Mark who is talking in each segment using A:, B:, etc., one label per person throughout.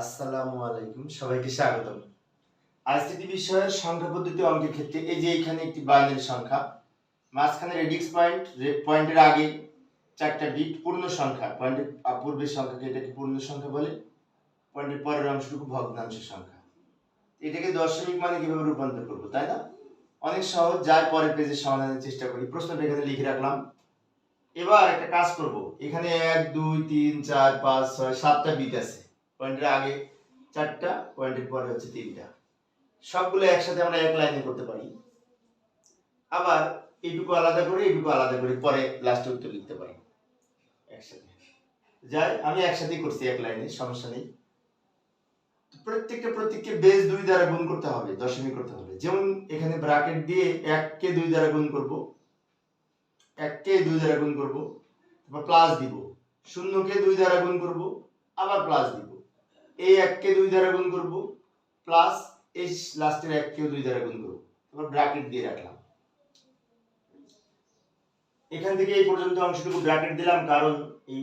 A: আসসালামু আলাইকুম, সবাইকে স্বাগতম। আইসিটি বিষয়ের সংখ্যা পদ্ধতি অঙ্কের ক্ষেত্রে এই যে এখানে একটি বাইনারি সংখ্যা মাঝখানে রেডিক্স পয়েন্ট পয়েন্টের আগে চারটা বিট পূর্ণ সংখ্যা পয়েন্টের পূর্বের সংখ্যাকে এটাকে পূর্ণ সংখ্যা বলে পয়েন্টের পরের অংশটুকু ভগ্নাংশ সংখ্যা। এটাকে দশমিক মানে কীভাবে রূপান্তর করব, তাই না? অনেক সহজ, যার পরের পেজে সমাধানের চেষ্টা করি, প্রশ্নটা এখানে লিখে রাখলাম। এবার একটা কাজ করব, এখানে এক, দুই, তিন, চার, পাঁচ, ছয়, সাতটা বিট আছে। পয়েন্টের আগে চারটা পয়েন্টের পরে হচ্ছে তিনটা। সবগুলো একসাথে আমরা এক লাইনে করতে পারি। আবার এইটুকু আলাদা করে এইটুকু আলাদা করে পরে লাস্টে উত্তর লিখতে পারি। একসাথে। যাই, আমি একসাথেই করছি এক লাইনে সমস্যা নেই। প্রত্যেকটা প্রত্যেককে বেস দুই দ্বারা গুণ করতে হবে, দশমিক করতে হবে। যেমন এখানে ব্রাকেট দিয়ে এককে দুই দ্বারা গুণ করব, এককে দুই দ্বারা গুণ করব, তারপর প্লাস দিব। শূন্যকে দুই দ্বারা গুণ করব, আবার প্লাস দিব। এই এককে দুই দ্বারা গুণ করব প্লাস এই লাস্টের এককেও দুই দ্বারা গুণ করব। তারপর ব্র্যাকেট দিয়ে রাখলাম। এখান থেকে এই পর্যন্ত অংশটুকু ব্র্যাকেট দিলাম, কারণ এই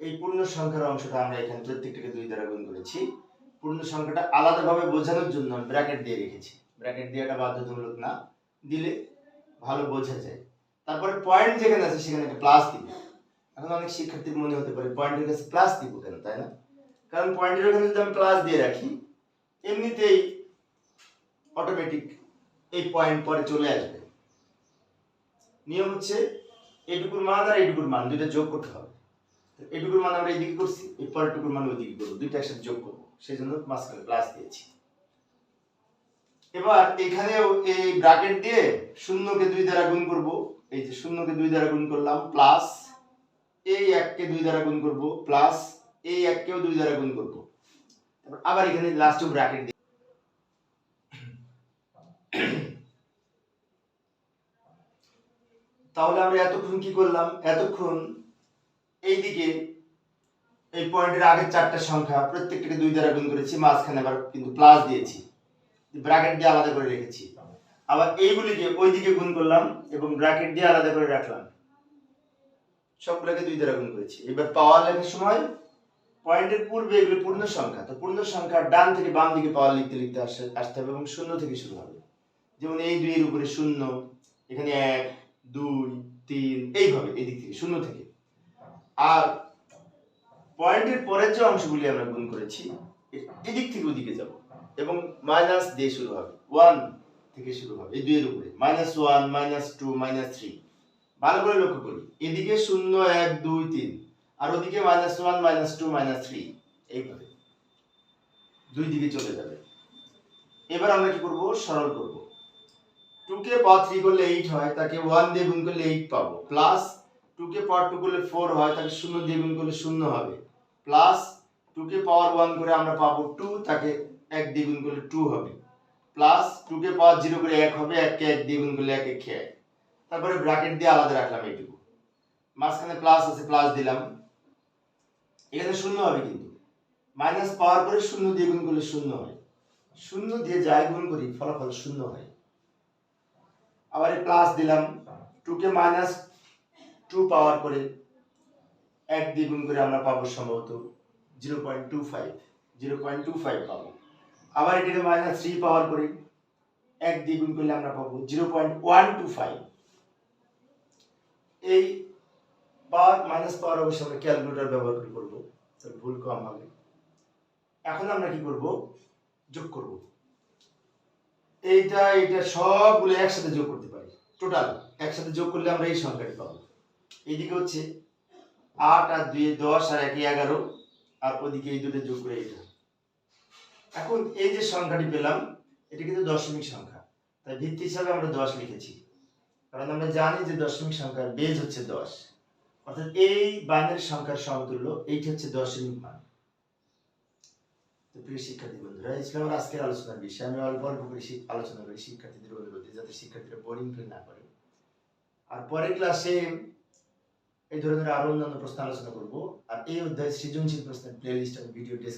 A: এই পূর্ণ সংখ্যার অংশটা আমরা এখানে প্রত্যেকটাকে দুই দ্বারা গুণ করেছি। পূর্ণ সংখ্যাটা আলাদাভাবে বোঝানোর জন্য আমি ব্র্যাকেট দিয়ে রেখেছি। ব্র্যাকেট দেওয়াটা বাধ্যতামূলক না, দিলে ভালো বোঝা যায়। তারপরে পয়েন্ট যেখানে আছে সেখানে একটা প্লাস দিব। এখন অনেক শিক্ষার্থীর মনে হতে পারে পয়েন্টের কাছে প্লাস দিব কেন, তাই না? কারণ পয়েন্টের ওখানে যদি আমি প্লাস দিয়ে রাখি, এমনিতেই অটোমেটিক এই পয়েন্ট পরে চলে আসবে। নিয়ম হচ্ছে এইটুকুর মান আর এইটুকুর মান, দুইটা যোগ করতে হবে। তো এইটুকুর মান আমরা এইদিকে করছি এই পরেরটুকুর মান ওইদিকে করব, দুইটা একসাথে যোগ করব। সেই জন্য মাঝখানে প্লাস দিয়েছি। এবার এখানেও এই ব্র্যাকেট দিয়ে শূন্যকে দুই দ্বারা গুণ করব, এই যে শূন্যকে দুই দ্বারা গুণ করলাম প্লাস এই এককে দুই দ্বারা গুণ করব প্লাস এই এককেও দুই দ্বারা গুণ করব। তারপর আবার এখানে লাস্টে ব্র্যাকেট দিই তাহলে আমরা এতক্ষণ কি করলাম? এতক্ষণ এইদিকে এই পয়েন্টের আগের চারটা সংখ্যা প্রত্যেকটাকে দুই দ্বারা গুণ করেছি, মাঝখানে আবার কিন্তু প্লাস দিয়েছি। ব্র্যাকেট দিয়ে আলাদা করে রেখেছি। আবার এইগুলিকে ওইদিকে গুণ করলাম এবং ব্র্যাকেট দিয়ে আলাদা করে রাখলাম। সবগুলোকে দুই দ্বারা গুণ করেছি। এবার পাওয়ার লেখার সময় পয়েন্টের পূর্বে এগুলো পূর্ণ সংখ্যা। তো পূর্ণ সংখ্যার ডান থেকে বাম দিকে পাওয়ার লিখতে লিখতে আসে, আসতে হবে এবং শূন্য থেকে শুরু হবে। যেমন এই দুইয়ের উপরে শূন্য, এখানে এক, দুই, তিন, এইভাবে এদিক থেকে, শূন্য থেকে। আর পয়েন্টের পরের যে অংশগুলি আমরা গুণ করেছি এদিক থেকে ওদিকে যাব এবং মাইনাস দিয়ে শুরু হবে। ওয়ান থেকে শুরু হবে, এই দুইয়ের উপরে। Minus one minus two minus three ভালো করে লক্ষ্য করি। এদিকে শূন্য, এক, দুই, তিন। আর ওদিকে minus one minus two minus three এইভাবে। দুই দিকে চলে যাবে। এবার আমরা কি করব? সরল করব। টু কে পাওয়ার থ্রি করলে এইট হয়, তাকে ওয়ান দিয়ে গুণ করলে এইট পাবো। প্লাস টু কে পাওয়ার টু করলে ফোর হয়, তাকে শূন্য দিয়ে গুণ করলে শূন্য হবে। প্লাস টু কে পাওয়ার ওয়ান করে আমরা পাবো টু তাকে এক দিয়ে গুণ করলে টু হবে। প্লাস টু কে পাওয়ার জিরো করে এক হবে, এককে এক দিয়ে গুণ করলে এক একে। এক তারপরে ব্র্যাকেট দিয়ে আলাদা রাখলাম এইটুকু। মাঝখানে প্লাস আছে প্লাস দিলাম। এখানে শূন্য হবে কিন্তু। মাইনাস পাওয়ার পরে শূন্য দিয়ে গুণ করলে শূন্য হয়। শূন্য দিয়ে যাই গুণ করি, ফলাফল শূন্য হয়। আবার প্লাস দিলাম। টু কে মাইনাস টু পাওয়ার করে এক দিয়ে গুণ করে আমরা পাবো সম্ভবত zero point two five zero point two five পাবো। আবার এটাকে মাইনাস থ্রি পাওয়ার করে এক দিয়ে গুণ করলে আমরা পাবো zero point one two five এই পাওয়ার মাইনাস পাওয়ার অবশ্যই আমরা ক্যালকুলেটর ব্যবহার করে করব। তাহলে ভুল কম হবে। এখন আমরা কি করব? যোগ করব। এইটা এইটা সবগুলো একসাথে যোগ করতে পারি। টোটাল একসাথে যোগ করলে আমরা এই সংখ্যাটি পাবো। এইদিকে হচ্ছে আট আর দুই দশ আর একে এগারো, আর ওদিকে এই দুটো যোগ করে এটা এখন এই যে সংখ্যাটি পেলাম, এটা কিন্তু দশমিক সংখ্যা। তাই ভিত্তি হিসাবে আমরা দশ লিখেছি। কারণ আমরা জানি যে দশমিক সংখ্যার বেজ হচ্ছে দশ। অর্থাৎ এই বাইনারি সংখ্যার সমতুল্য, এইটি হচ্ছে দশমিক মান প্রিয় শিক্ষার্থী বন্ধুরা ছিল আজকের আলোচনার বিষয়। আমি অল্প অল্প করে আলোচনা করি শিক্ষার্থীদের অনুরোধে, যাতে শিক্ষার্থীরা বোরিং ফিল না করে। আর পরের ক্লাসে এই ধরনের আরও অন্যান্য প্রশ্ন আলোচনা করব। আর এই অধ্যায় সৃজনশীল প্রশ্নের প্লে লিস্ট আমি ভিডিও